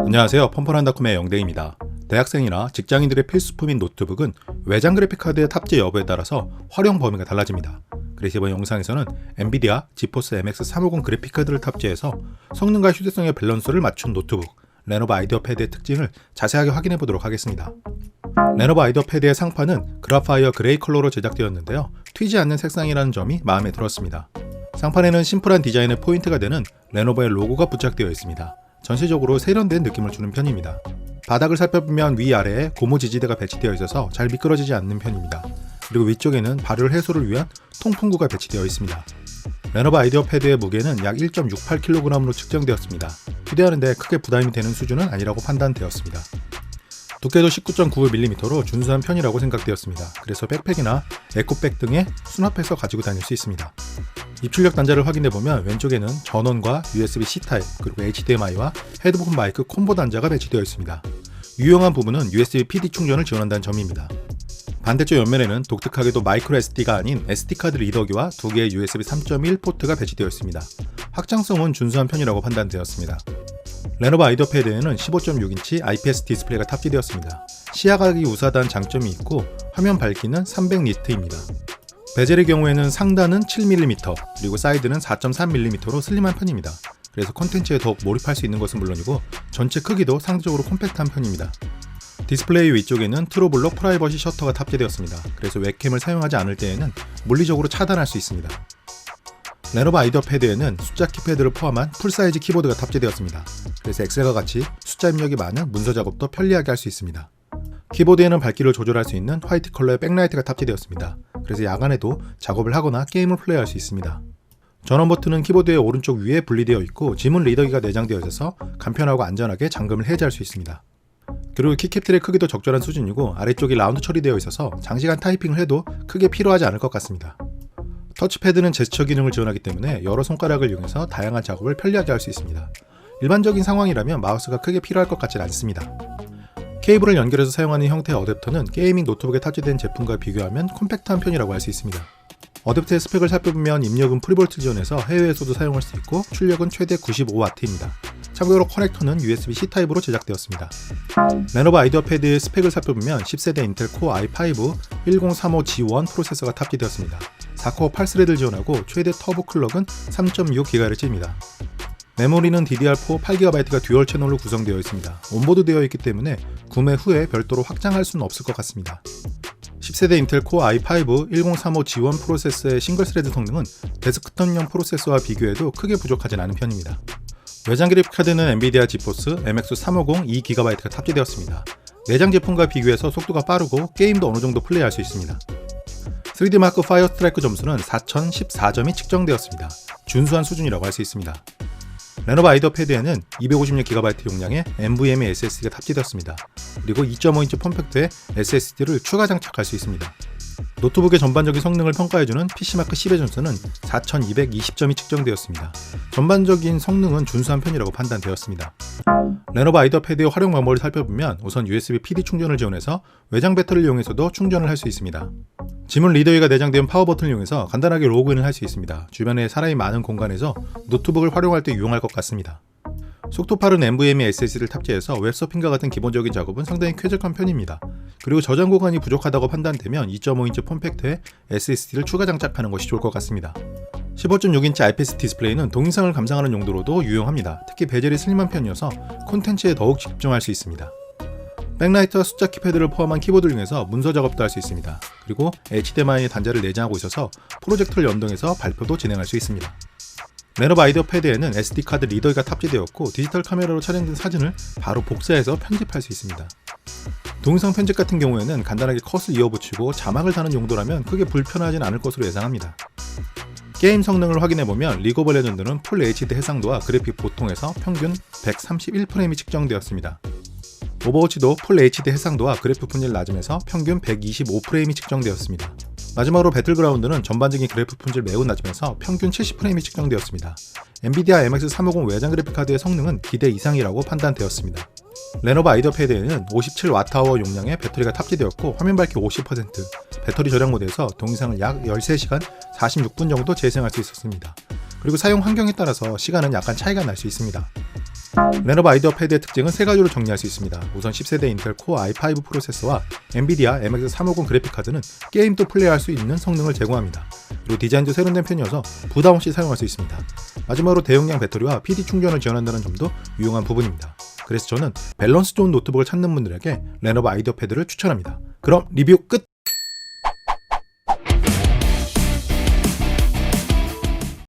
안녕하세요. 펌펀한닷컴의 영대입니다. 대학생이나 직장인들의 필수품인 노트북은 외장 그래픽카드의 탑재 여부에 따라서 활용 범위가 달라집니다. 그래서 이번 영상에서는 엔비디아 지포스 MX 350 그래픽카드를 탑재해서 성능과 휴대성의 밸런스를 맞춘 노트북 레노버 아이디어 패드의 특징을 자세하게 확인해 보도록 하겠습니다. 레노버 아이디어 패드의 상판은 그라파이어 그레이 컬러로 제작되었는데요. 튀지 않는 색상이라는 점이 마음에 들었습니다. 상판에는 심플한 디자인의 포인트가 되는 레노버의 로고가 부착되어 있습니다. 전체적으로 세련된 느낌을 주는 편입니다. 바닥을 살펴보면 위아래에 고무 지지대가 배치되어 있어서 잘 미끄러지지 않는 편입니다. 그리고 위쪽에는 발열 해소를 위한 통풍구가 배치되어 있습니다. 레노버 아이디어 패드의 무게는 약 1.68kg으로 측정되었습니다. 휴대하는데 크게 부담이 되는 수준은 아니라고 판단되었습니다. 두께도 19.95mm로 준수한 편이라고 생각되었습니다. 그래서 백팩이나 에코백 등에 수납해서 가지고 다닐 수 있습니다. 입출력 단자를 확인해 보면 왼쪽에는 전원과 USB-C 타입 그리고 HDMI와 헤드폰 마이크 콤보 단자가 배치되어 있습니다. 유용한 부분은 USB PD 충전을 지원한다는 점입니다. 반대쪽 옆면에는 독특하게도 마이크로 SD가 아닌 SD카드 리더기와 두 개의 USB 3.1 포트가 배치되어 있습니다. 확장성은 준수한 편이라고 판단되었습니다. 레노버 아이디어 패드에는 15.6인치 IPS 디스플레이가 탑재되었습니다. 시야각이 우수하다는 장점이 있고 화면 밝기는 300니트입니다. 베젤의 경우에는 상단은 7mm 그리고 사이드는 4.3mm로 슬림한 편입니다. 그래서 콘텐츠에 더욱 몰입할 수 있는 것은 물론이고 전체 크기도 상대적으로 콤팩트한 편입니다. 디스플레이 위쪽에는 트로블럭 프라이버시 셔터가 탑재되었습니다. 그래서 웹캠을 사용하지 않을 때에는 물리적으로 차단할 수 있습니다. 레노버 아이디어 패드에는 숫자 키패드를 포함한 풀사이즈 키보드가 탑재되었습니다. 그래서 엑셀과 같이 숫자 입력이 많은 문서 작업도 편리하게 할 수 있습니다. 키보드에는 밝기를 조절할 수 있는 화이트 컬러의 백라이트가 탑재되었습니다. 그래서 야간에도 작업을 하거나 게임을 플레이할 수 있습니다. 전원 버튼은 키보드의 오른쪽 위에 분리되어 있고 지문 리더기가 내장되어 있어서 간편하고 안전하게 잠금을 해제할 수 있습니다. 그리고 키캡틀의 크기도 적절한 수준이고 아래쪽이 라운드 처리되어 있어서 장시간 타이핑을 해도 크게 필요하지 않을 것 같습니다. 터치패드는 제스처 기능을 지원하기 때문에 여러 손가락을 이용해서 다양한 작업을 편리하게 할 수 있습니다. 일반적인 상황이라면 마우스가 크게 필요할 것 같진 않습니다. 케이블을 연결해서 사용하는 형태의 어댑터는 게이밍 노트북에 탑재된 제품과 비교하면 콤팩트한 편이라고 할 수 있습니다. 어댑터의 스펙을 살펴보면 입력은 프리볼트 지원해서 해외에서도 사용할 수 있고 출력은 최대 95W입니다. 참고로 커넥터는 USB-C 타입으로 제작되었습니다. 레노버 아이디어 패드의 스펙을 살펴보면 10세대 인텔 코어 i5 1035G1 프로세서가 탑재되었습니다. 4코어 8스레드를 지원하고 최대 터보 클럭은 3.6GHz입니다. 메모리는 DDR4 8GB가 듀얼 채널로 구성되어 있습니다. 온보드 되어 있기 때문에 구매 후에 별도로 확장할 수는 없을 것 같습니다. 10세대 인텔 코어 i5 1035G1 프로세서의 싱글 스레드 성능은 데스크톱용 프로세서와 비교해도 크게 부족하진 않은 편입니다. 외장 그래픽 카드는 엔비디아 지포스 MX 350 2GB가 탑재되었습니다. 내장 제품과 비교해서 속도가 빠르고 게임도 어느 정도 플레이할 수 있습니다. 3D 마크 파이어 스트라이크 점수는 4014점이 측정되었습니다. 준수한 수준이라고 할 수 있습니다. 레노버 아이디어 패드에는 256GB 용량의 NVMe SSD가 탑재되었습니다. 그리고 2.5인치 폼팩트의 SSD를 추가 장착할 수 있습니다. 노트북의 전반적인 성능을 평가해주는 PC마크 10의 점수는 4220점이 측정되었습니다. 전반적인 성능은 준수한 편이라고 판단되었습니다. 레노버 아이디어 패드의 활용 방법을 살펴보면 우선 USB PD 충전을 지원해서 외장 배터리를 이용해서도 충전을 할 수 있습니다. 지문 리더기가 내장된 파워 버튼을 이용해서 간단하게 로그인을 할 수 있습니다. 주변에 사람이 많은 공간에서 노트북을 활용할 때 유용할 것 같습니다. 속도 빠른 NVMe SSD를 탑재해서 웹서핑과 같은 기본적인 작업은 상당히 쾌적한 편입니다. 그리고 저장 공간이 부족하다고 판단되면 2.5인치 폼팩트에 SSD를 추가 장착하는 것이 좋을 것 같습니다. 15.6인치 IPS 디스플레이는 동영상을 감상하는 용도로도 유용합니다. 특히 베젤이 슬림한 편이어서 콘텐츠에 더욱 집중할 수 있습니다. 백라이트와 숫자 키패드를 포함한 키보드를 이용해서 문서 작업도 할 수 있습니다. 그리고 HDMI 단자를 내장하고 있어서 프로젝터를 연동해서 발표도 진행할 수 있습니다. 아이디어 패드에는 SD카드 리더가 탑재되었고 디지털 카메라로 촬영된 사진을 바로 복사해서 편집할 수 있습니다. 동영상 편집 같은 경우에는 간단하게 컷을 이어붙이고 자막을 다는 용도라면 크게 불편하진 않을 것으로 예상합니다. 게임 성능을 확인해보면 리그 오브 레전드는 풀 HD 해상도와 그래픽 보통에서 평균 131프레임이 측정되었습니다. 오버워치도 풀 HD 해상도와 그래픽 품질 낮음에서 평균 125프레임이 측정되었습니다. 마지막으로 배틀그라운드는 전반적인 그래픽 품질 매우 낮으면서 평균 70프레임이 측정되었습니다. 엔비디아 MX 350 외장 그래픽카드의 성능은 기대 이상이라고 판단되었습니다. 레노버 아이디어 패드에는 57Wh 용량의 배터리가 탑재되었고 화면 밝기 50%, 배터리 절약 모드에서 동영상을 약 13시간 46분 정도 재생할 수 있었습니다. 그리고 사용 환경에 따라서 시간은 약간 차이가 날 수 있습니다. 레노버 아이디어 패드의 특징은 세 가지로 정리할 수 있습니다. 우선 10세대 인텔 코어 i5 프로세서와 엔비디아 MX350 그래픽 카드는 게임도 플레이할 수 있는 성능을 제공합니다. 그리고 디자인도 세련된 편이어서 부담 없이 사용할 수 있습니다. 마지막으로 대용량 배터리와 PD 충전을 지원한다는 점도 유용한 부분입니다. 그래서 저는 밸런스 좋은 노트북을 찾는 분들에게 레노버 아이디어 패드를 추천합니다. 그럼 리뷰 끝!